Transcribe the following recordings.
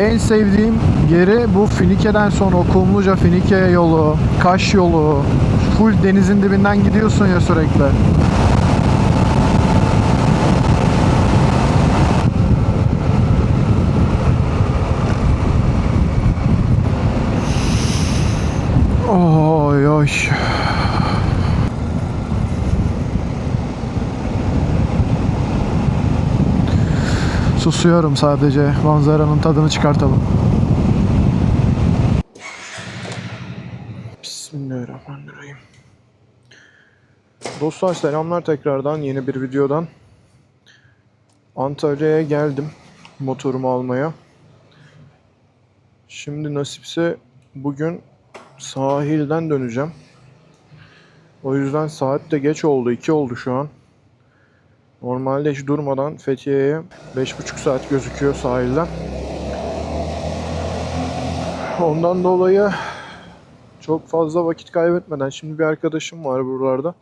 En sevdiğim yeri bu Finike'den sonra o Kumluca Finike yolu, Kaş yolu. Full denizin dibinden gidiyorsun ya sürekli. Oy oy. Susuyorum sadece manzaranın tadını çıkartalım. Bismillahirrahmanirrahim. Dostlar selamlar tekrardan yeni bir videodan. Antalya'ya geldim motorumu almaya. Şimdi nasipse bugün sahilden döneceğim. O yüzden saat de geç oldu. 2 oldu şu an. Normalde hiç durmadan Fethiye'ye 5,5 saat gözüküyor sahilden. Ondan dolayı çok fazla vakit kaybetmeden şimdi bir arkadaşım var buralarda.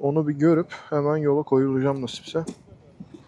Onu bir görüp hemen yola koyulacağım nasipse.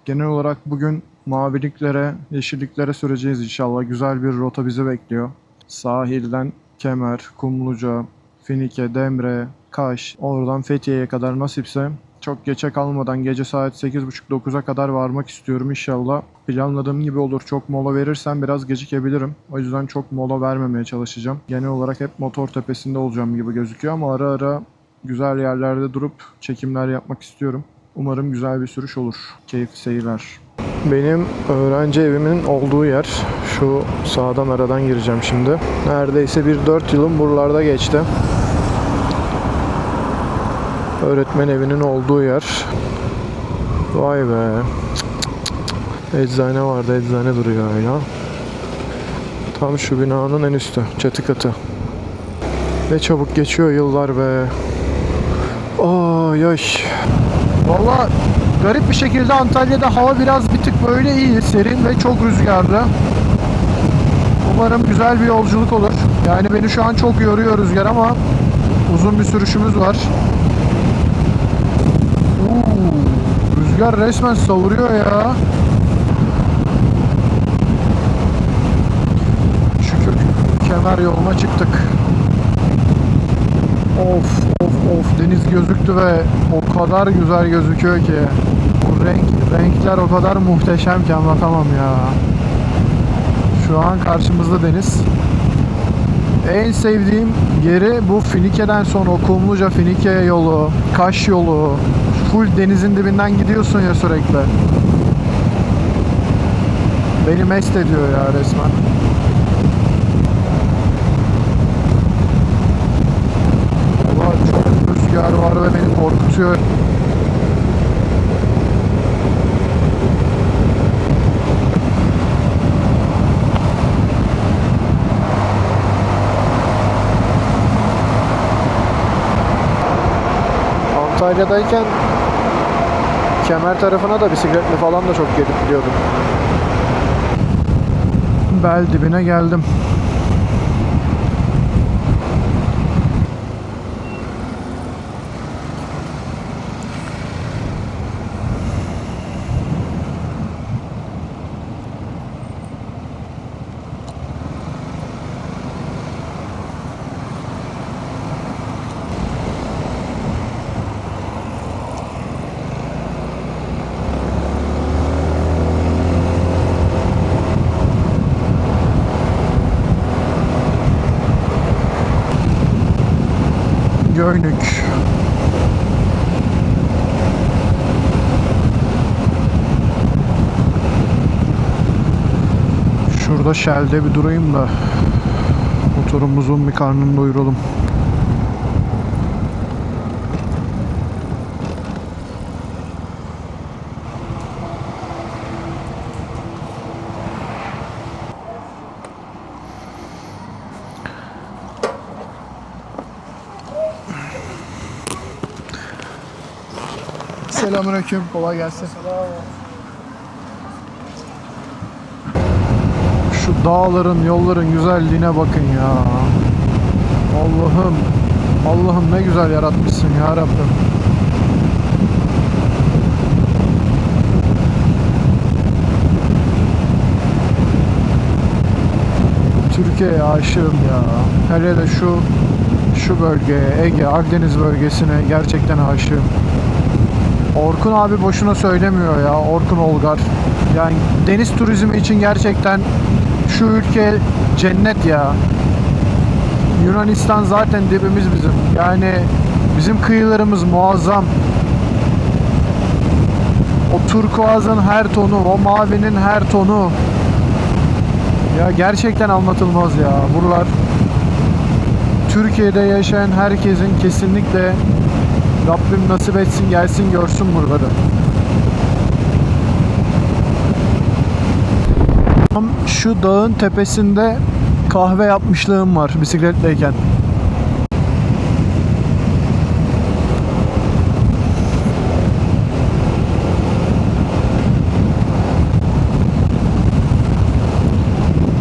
Genel olarak bugün maviliklere, yeşilliklere süreceğiz inşallah. Güzel bir rota bizi bekliyor. Sahilden Kemer, Kumluca, Finike, Demre, Kaş, oradan Fethiye'ye kadar nasipse çok geçe kalmadan gece saat 8.30-9'a kadar varmak istiyorum inşallah. Planladığım gibi olur. Çok mola verirsem biraz gecikebilirim. O yüzden çok mola vermemeye çalışacağım. Genel olarak hep motor tepesinde olacağım gibi gözüküyor ama ara ara güzel yerlerde durup çekimler yapmak istiyorum. Umarım güzel bir sürüş olur. Keyifli seyirler. Benim öğrenci evimin olduğu yer. Şu sağdan aradan gireceğim şimdi. Neredeyse bir 4 yılım buralarda geçti. Öğretmen evinin olduğu yer. Vay be. Eczane vardı. Eczane duruyor hala. Tam şu binanın en üstü. Çatı katı. Ne çabuk geçiyor yıllar be. Ay ay. Valla garip bir şekilde Antalya'da hava biraz bir tık böyle iyi. Serin ve çok rüzgarlı. Umarım güzel bir yolculuk olur. Yani beni şu an çok yoruyor rüzgar ama uzun bir sürüşümüz var. Oo, rüzgar resmen savuruyor ya. Şükür kemer yoluna çıktık. Of of of deniz gözüktü ve o kadar güzel gözüküyor ki. Bu renk renkler o kadar muhteşem ki anlatamam ya. Şu an karşımızda deniz. En sevdiğim yeri bu Finike'den sonra Kumluca Finike yolu, Kaş yolu. Full denizin dibinden gidiyorsun ya sürekli. Beni mest ediyor ya resmen. Valla çok rüzgar var ve beni korkutuyor. Antalya'dayken kemer tarafına da bisikletle falan da çok gelip gidiyordum. Bel dibine geldim. Göynük. Şurada Shell'de bir durayım da motorumuzun bir karnını doyuralım. Selamünaleyküm. Kolay gelsin. Şu dağların, yolların güzelliğine bakın ya. Allah'ım. Allah'ım ne güzel yaratmışsın ya Rabbim. Türkiye'ye aşığım ya. Hele de şu şu bölgeye, Ege, Akdeniz bölgesine gerçekten aşığım. Orkun abi boşuna söylemiyor ya. Orkun Olgar. Yani deniz turizmi için gerçekten şu ülke cennet ya. Yunanistan zaten dibimiz bizim. Yani bizim kıyılarımız muazzam. O turkuazın her tonu, o mavinin her tonu. Ya gerçekten anlatılmaz ya. Buralar Türkiye'de yaşayan herkesin kesinlikle Rabbim nasip etsin gelsin görsün buraları. Tam şu dağın tepesinde kahve yapmışlığım var bisikletteyken.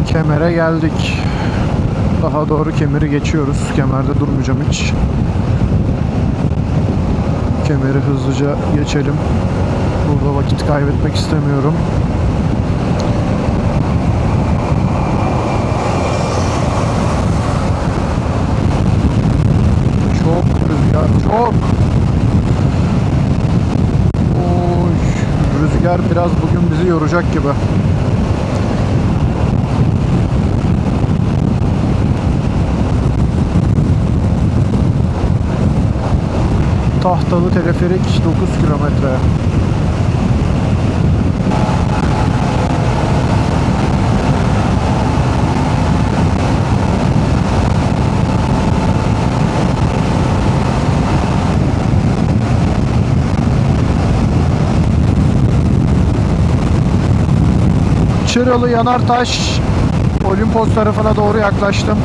Kemer'e geldik. Daha doğru kemeri geçiyoruz. Kemerde durmayacağım hiç. Kemeri hızlıca geçelim. Burada vakit kaybetmek istemiyorum. Çok rüzgar, çok. Oy, rüzgar biraz bugün bizi yoracak gibi. Tahtalı teleferik 9 kilometre. Çıralı Yanartaş Olimpos tarafına doğru yaklaştım.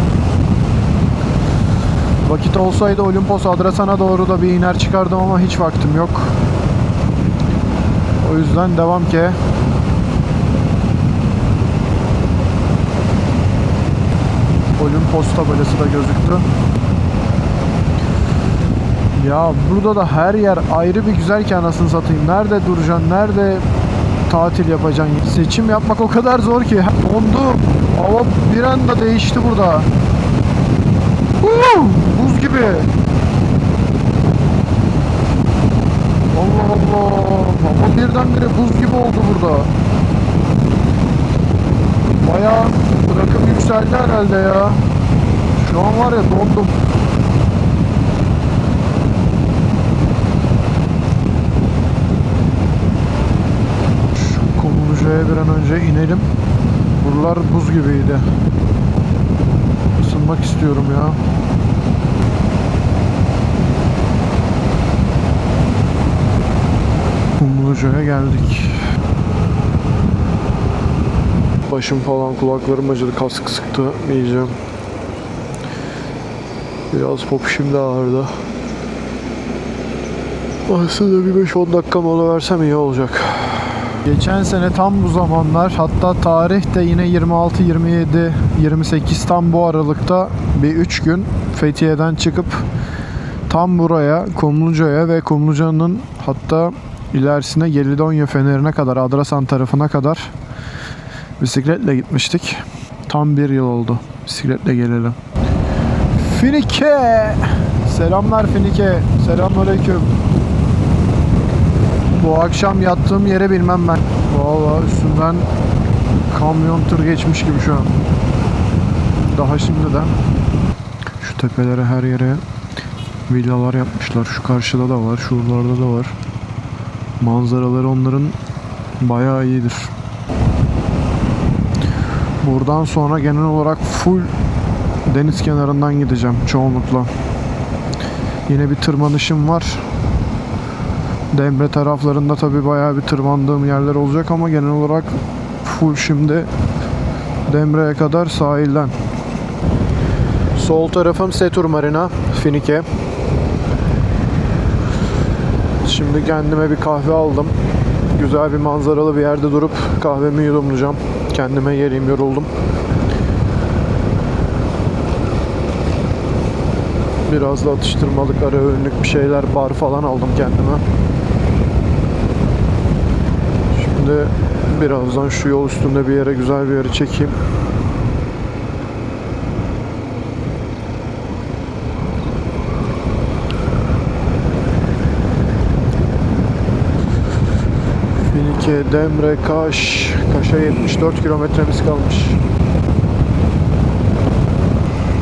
Vakit olsaydı Olimpos Adrasan'a doğru da bir iner çıkardım ama hiç vaktim yok. O yüzden devam ki. Olimpos tabelası da gözüktü. Ya burada da her yer ayrı bir güzel ki anasını satayım. Nerede duracaksın, nerede tatil yapacaksın? Seçim yapmak o kadar zor ki. Dondu. Hava bir anda değişti burada. Woo! Gibi. Allah Allah. Hava birdenbire buz gibi oldu burada. Bayağı rakım yükseldi herhalde ya. Şu an var ya dondum. Şu Kumluca'ya bir an önce inelim. Buralar buz gibiydi. Isınmak istiyorum ya. Kumluca'ya geldik. Başım falan kulaklarım acıdı kask sıktı yiyeceğim. Biraz popişim de ağrıdı. Aslında bir 5-10 dakika mola versem iyi olacak. Geçen sene tam bu zamanlar hatta tarih de yine 26, 27, 28 tam bu aralıkta bir 3 gün Fethiye'den çıkıp tam buraya Kumluca'ya ve Kumluca'nın hatta ilerisine Gelidonya Feneri'ne kadar Adrasan tarafına kadar bisikletle gitmiştik. Tam bir yıl oldu bisikletle gelelim. Finike! Selamlar Finike. Selamünaleyküm. Bu akşam yattığım yere bilmem ben. Vallahi üstünden kamyon tır geçmiş gibi şu an. Daha şimdiden şu tepelere her yere villalar yapmışlar. Şu karşıda da var, şuralarda da var. Manzaraları onların bayağı iyidir. Buradan sonra genel olarak full deniz kenarından gideceğim çoğunlukla. Yine bir tırmanışım var. Demre taraflarında tabi bayağı bir tırmandığım yerler olacak ama genel olarak full şimdi Demre'ye kadar sahilden. Sol tarafım Setur Marina, Finike. Şimdi kendime bir kahve aldım. Güzel bir manzaralı bir yerde durup kahvemi yudumlayacağım. Kendime geleyim yoruldum. Biraz da atıştırmalık ara öğünlük bir şeyler bar falan aldım kendime. Şimdi birazdan şu yol üstünde bir yere güzel bir yere çekeyim. Finike, Demre, Kaş. Kaş'a 74 kilometremiz kalmış.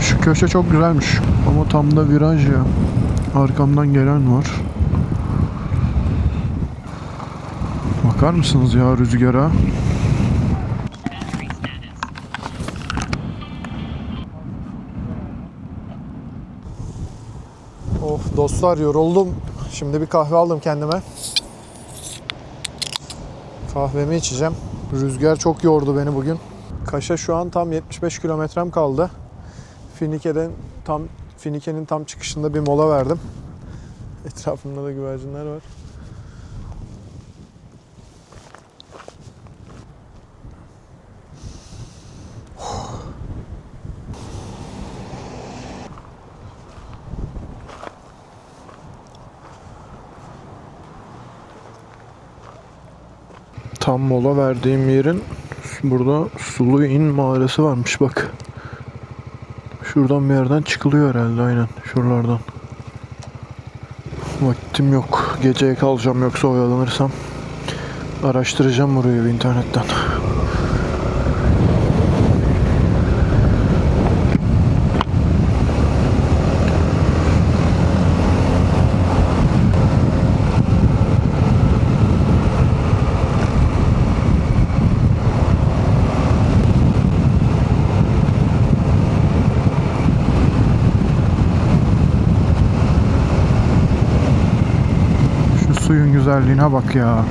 Şu köşe çok güzelmiş. Ama tam da viraj ya. Arkamdan gelen var. Bakar mısınız ya rüzgara? Of dostlar yoruldum. Şimdi bir kahve aldım kendime. Kahvemi içeceğim. Rüzgar çok yordu beni bugün. Kaş'a şu an tam 75 kilometrem kaldı. Finike'den tam Finike'nin tam çıkışında bir mola verdim. Etrafımda da güvercinler var. Tam mola verdiğim yerin burada Sulu İn mağarası varmış bak. Şuradan bir yerden çıkılıyor herhalde aynen şuralardan. Vaktim yok. Geceye kalacağım yoksa oyalanırsam. Araştıracağım burayı internetten. Şu suyun güzelliğine bak ya.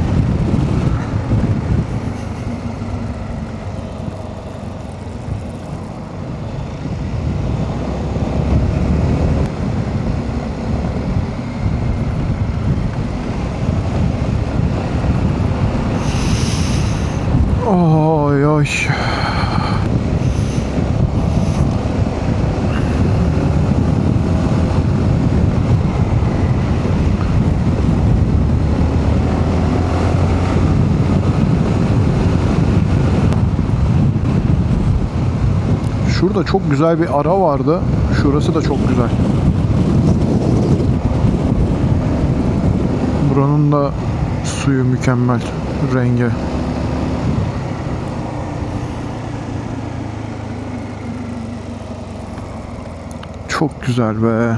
Şurada çok güzel bir ara vardı. Şurası da çok güzel. Buranın da suyu mükemmel. Rengi. Çok güzel be.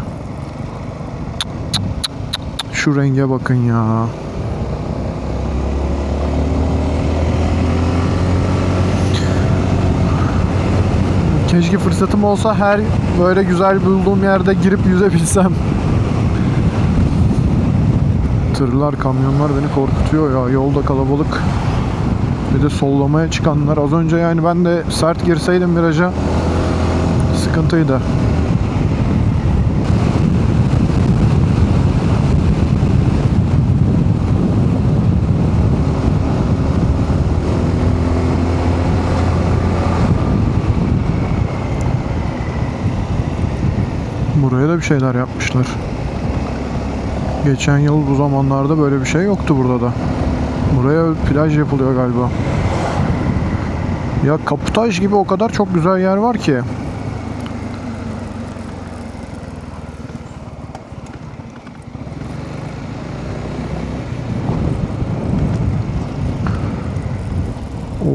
Şu renge bakın ya. Keşke fırsatım olsa her böyle güzel bulduğum yerde girip yüzebilsem. Tırlar, kamyonlar beni korkutuyor ya. Yolda kalabalık. Bir de sollamaya çıkanlar. Az önce yani ben de sert girseydim viraja sıkıntıydı. Buraya da bir şeyler yapmışlar. Geçen yıl bu zamanlarda böyle bir şey yoktu burada da. Buraya plaj yapılıyor galiba. Ya kaputaj gibi o kadar çok güzel yer var ki.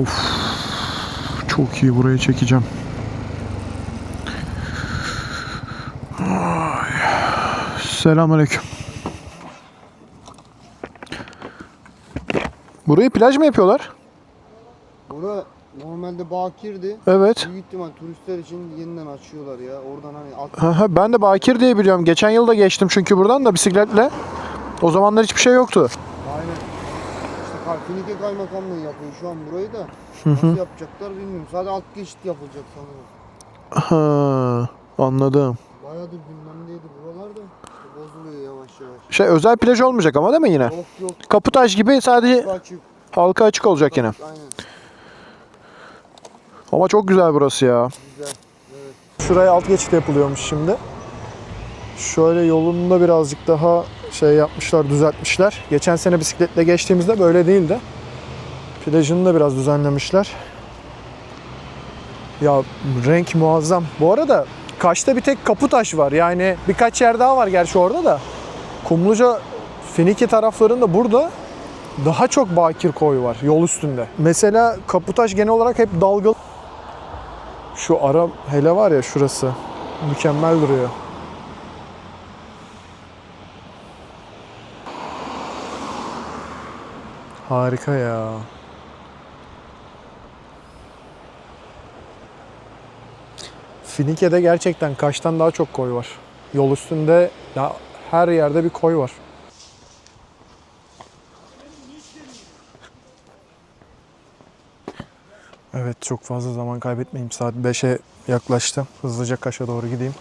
Of. Çok iyi burayı çekeceğim. Selamünaleyküm. Burayı plaj mı yapıyorlar? Bura normalde bakirdi. Evet. Büyük ihtimal turistler için yeniden açıyorlar ya. Oradan hani at Ha, ha, ben de Bakir diye biliyorum. Geçen yıl da geçtim çünkü buradan da bisikletle. O zamanlar hiçbir şey yoktu. aynen. İşte Finike Kaymakamlığı yapıyor şu an burayı da. Nasıl yapacaklar bilmiyorum. Sadece alt geçit yapılacak sanırım. Ha, anladım. Bayağıdır gündemdeydi buralar da. işte bozuluyor yavaş yavaş. Şey özel plaj olmayacak ama değil mi yine? Yok yok. Kaputaj gibi sadece Açık. halka açık olacak yine. Aynen. Ama çok güzel burası ya. Güzel. Şuraya alt geçit yapılıyormuş şimdi. Şöyle yolunu da birazcık daha şey yapmışlar, düzeltmişler. Geçen sene bisikletle geçtiğimizde böyle değildi. Plajını da biraz düzenlemişler. Ya renk muazzam. Bu arada Kaş'ta bir tek Kaputaş var. Yani birkaç yer daha var gerçi orada da. Kumluca, Finike taraflarında burada daha çok bakir koy var yol üstünde. Mesela Kaputaş genel olarak hep dalgalı. Şu ara hele var ya şurası mükemmel duruyor. Harika ya. Finike'de gerçekten Kaş'tan daha çok koy var. Yol üstünde ya her yerde bir koy var. Evet çok fazla zaman kaybetmeyeyim. Saat 5'e yaklaştı. Hızlıca Kaş'a doğru gideyim.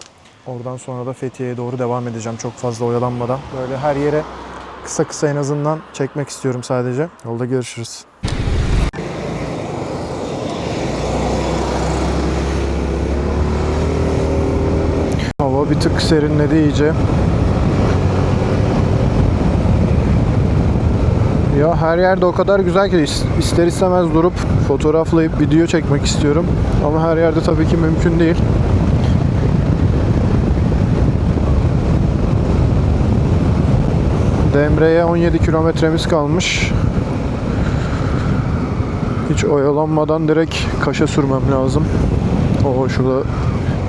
Oradan sonra da Fethiye'ye doğru devam edeceğim çok fazla oyalanmadan. Böyle her yere kısa kısa en azından çekmek istiyorum sadece. Yolda görüşürüz. Hava bir tık serinledi iyice. Ya her yerde o kadar güzel ki is- ister istemez durup fotoğraflayıp video çekmek istiyorum. Ama her yerde tabii ki mümkün değil. Demre'ye 17 kilometremiz kalmış. Hiç oyalanmadan direkt Kaş'a sürmem lazım. O şurada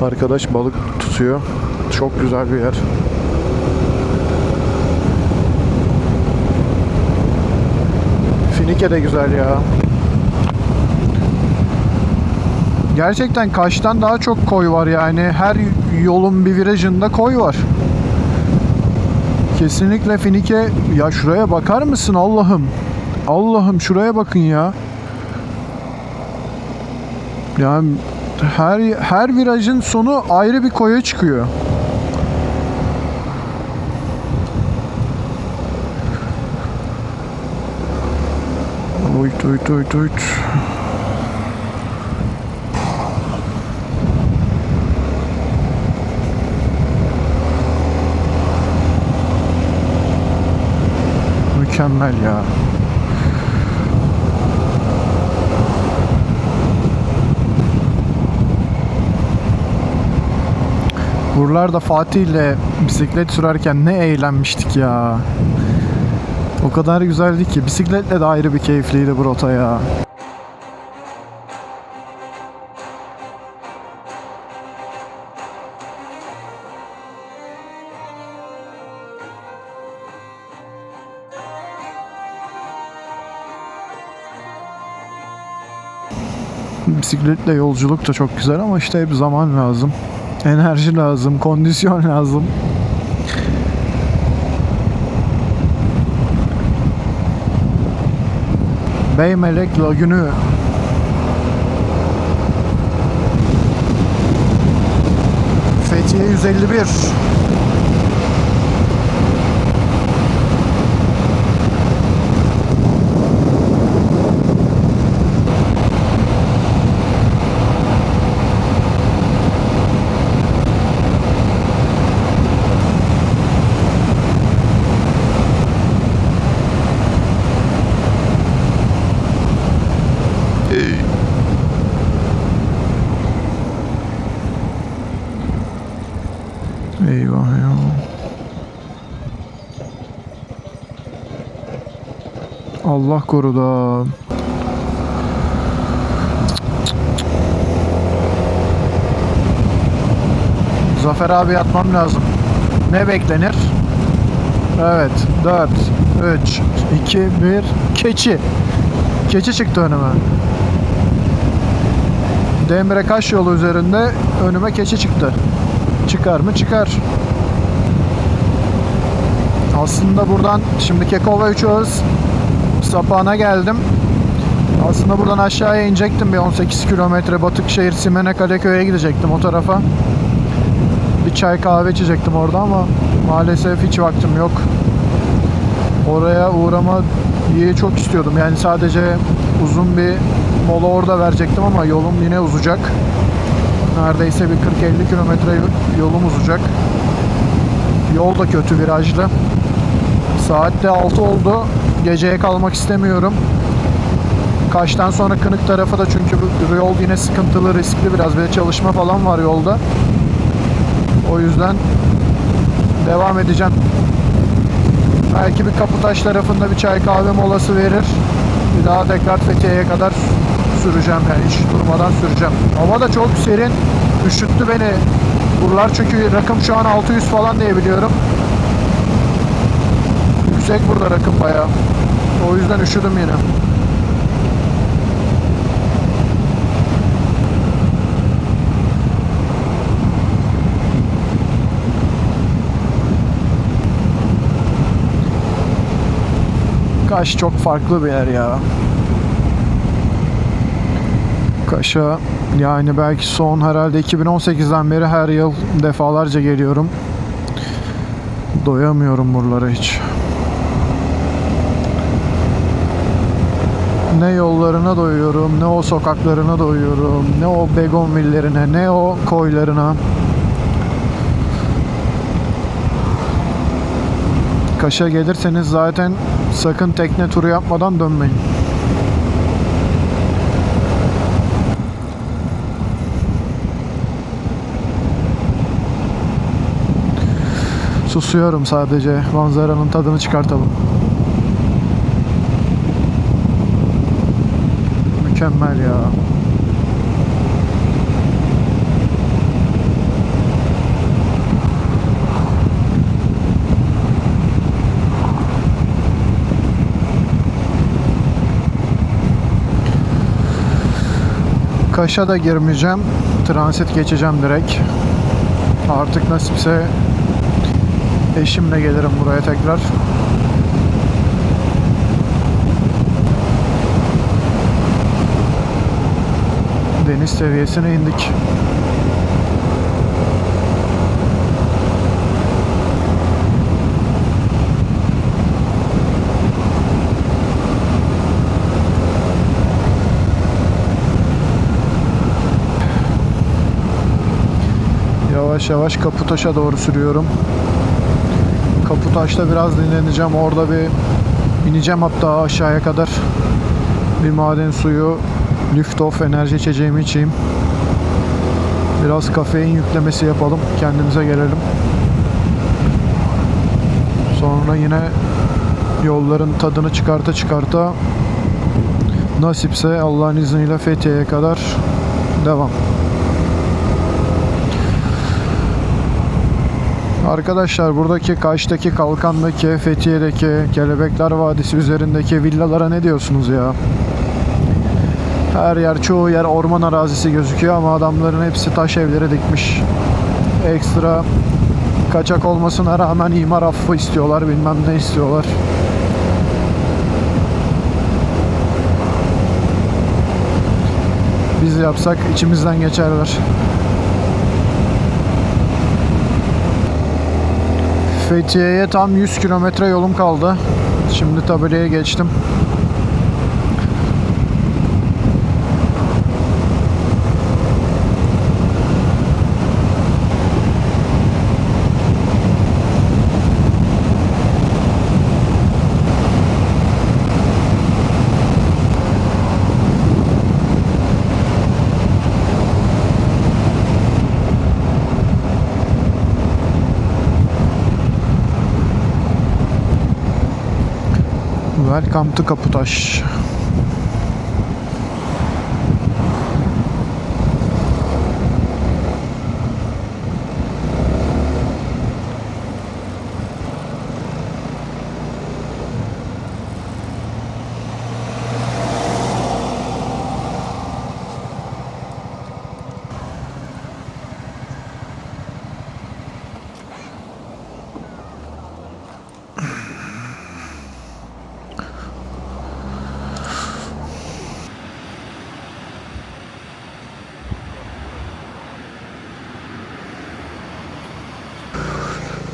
arkadaş balık tutuyor. Çok güzel bir yer. Finike de güzel ya. Gerçekten Kaş'tan daha çok koy var yani. Her yolun bir virajında koy var. Kesinlikle Finike. Ya şuraya bakar mısın Allah'ım? Allah'ım şuraya bakın ya. Yani her her virajın sonu ayrı bir koya çıkıyor. Uyut uyut uyut. Mükemmel ya. Buralarda Fatih ile bisiklet sürerken ne eğlenmiştik ya. O kadar güzeldi ki. Bisikletle de ayrı bir keyifliydi bu rota ya. Bisikletle yolculuk da çok güzel ama işte hep zaman lazım. Enerji lazım, kondisyon lazım. Beymelek Lagünü Fethiye 151 Eyvah ya. Allah korudu. Zafer abi atmam lazım. Ne beklenir? Evet. 4, 3, 2, 1. Keçi. Keçi çıktı önüme. Demre Kaş yolu üzerinde önüme keçi çıktı. Çıkar mı? Çıkar. Aslında buradan şimdi Kekova 3 Ağız sapağına geldim. Aslında buradan aşağıya inecektim bir 18 kilometre Batıkşehir Simene Kaleköy'e gidecektim o tarafa. Bir çay kahve içecektim orada ama maalesef hiç vaktim yok. Oraya uğrama diye çok istiyordum. Yani sadece uzun bir mola orada verecektim ama yolum yine uzayacak. Neredeyse bir 40-50 kilometre yolum uzayacak. Yol da kötü virajlı. Saat de 6 oldu. Geceye kalmak istemiyorum. Kaş'tan sonra Kınık tarafı da çünkü bu yol yine sıkıntılı, riskli biraz. Bir çalışma falan var yolda. O yüzden devam edeceğim. Belki bir Kaputaş tarafında bir çay kahve molası verir. Bir daha tekrar Fethiye'ye kadar süreceğim yani hiç durmadan süreceğim. Hava da çok serin. Üşüttü beni. Buralar çünkü rakım şu an 600 falan diye biliyorum. Yüksek burada rakım bayağı. O yüzden üşüdüm yine. Kaş çok farklı bir yer ya. Kaş'a yani belki son herhalde 2018'den beri her yıl defalarca geliyorum. Doyamıyorum buralara hiç. Ne yollarına doyuyorum, ne o sokaklarına doyuyorum, ne o begonvillerine, ne o koylarına. Kaş'a gelirseniz zaten sakın tekne turu yapmadan dönmeyin. Susuyorum sadece manzaranın tadını çıkartalım. Mükemmel ya. Kaş'a da girmeyeceğim. Transit geçeceğim direkt. Artık nasipse eşimle gelirim buraya tekrar. Deniz seviyesine indik. Yavaş yavaş Kaputaş'a doğru sürüyorum. Kaputaş'ta biraz dinleneceğim. Orada bir ineceğim hatta aşağıya kadar. Bir maden suyu, Lüftof enerji içeceğimi içeyim. Biraz kafein yüklemesi yapalım. Kendimize gelelim. Sonra yine yolların tadını çıkarta çıkarta nasipse Allah'ın izniyle Fethiye'ye kadar devam. Arkadaşlar buradaki Kaş'taki, Kalkan'daki, Fethiye'deki, Kelebekler Vadisi üzerindeki villalara ne diyorsunuz ya? Her yer, çoğu yer orman arazisi gözüküyor ama adamların hepsi taş evleri dikmiş. Ekstra kaçak olmasına rağmen imar affı istiyorlar, bilmem ne istiyorlar. Biz yapsak içimizden geçerler. Fethiye'ye tam 100 kilometre yolum kaldı. Şimdi tabelaya geçtim. Welcome to Kaputaş.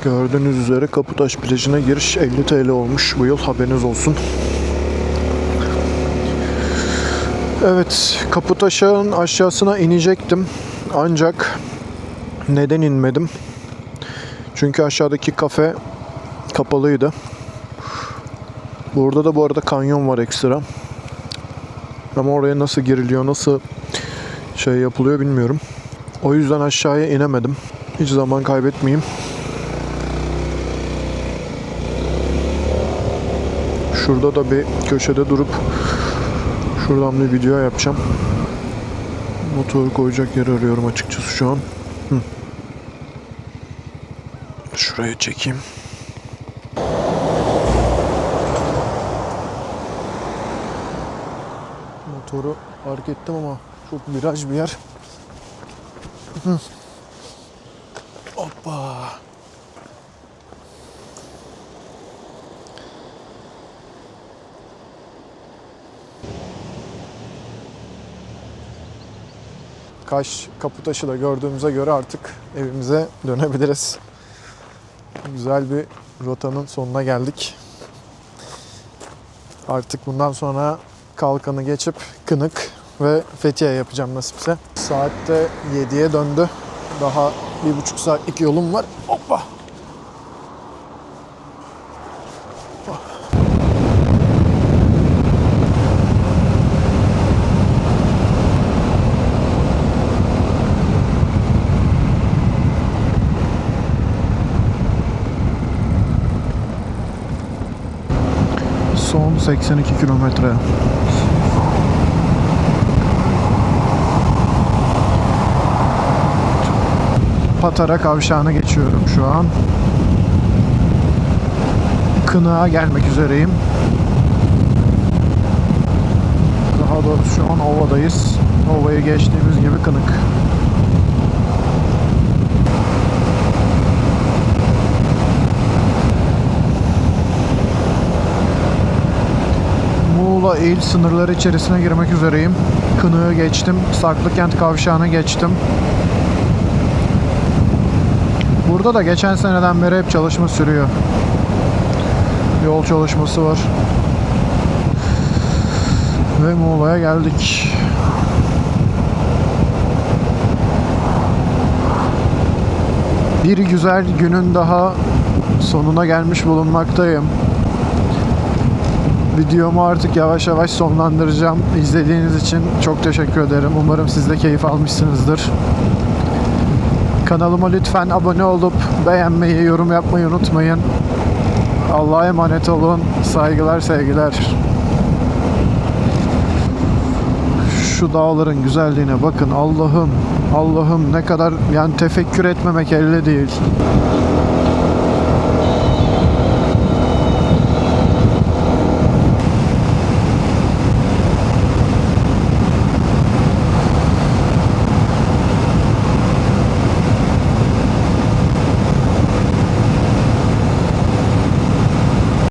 Gördüğünüz üzere Kaputaş plajına giriş 50 TL olmuş bu yıl haberiniz olsun. Evet Kaputaş'ın aşağısına inecektim ancak neden inmedim? Çünkü aşağıdaki kafe kapalıydı. Burada da bu arada kanyon var ekstra. Ama oraya nasıl giriliyor, nasıl şey yapılıyor bilmiyorum. O yüzden aşağıya inemedim. Hiç zaman kaybetmeyeyim. Şurada da bir köşede durup şuradan bir video yapacağım. Motoru koyacak yer arıyorum açıkçası şu an. Hı. Şuraya çekeyim. Motoru park ettim ama çok viraj bir yer. Hoppa. Kaş Kaputaş'ı da gördüğümüze göre artık evimize dönebiliriz. Güzel bir rotanın sonuna geldik. Artık bundan sonra Kalkan'ı geçip Kınık ve Fethiye yapacağım nasipse. Saatte 7'ye döndü. Daha bir buçuk saatlik yolum var. Hoppa. Son 82 kilometre. Patara kavşağına geçiyorum şu an. Kınığa gelmek üzereyim. Daha doğrusu şu an Ova'dayız. Ova'yı geçtiğimiz gibi Kınık. Muğla il sınırları içerisine girmek üzereyim. Kınığı geçtim. Saklıkent kavşağını geçtim. Burada da geçen seneden beri hep çalışma sürüyor. Yol çalışması var. Ve Muğla'ya geldik. Bir güzel günün daha sonuna gelmiş bulunmaktayım. Videomu artık yavaş yavaş sonlandıracağım. İzlediğiniz için çok teşekkür ederim. Umarım siz de keyif almışsınızdır. Kanalıma lütfen abone olup beğenmeyi, yorum yapmayı unutmayın. Allah'a emanet olun. Saygılar, sevgiler. Şu dağların güzelliğine bakın. Allah'ım, Allah'ım ne kadar yani tefekkür etmemek elde değil.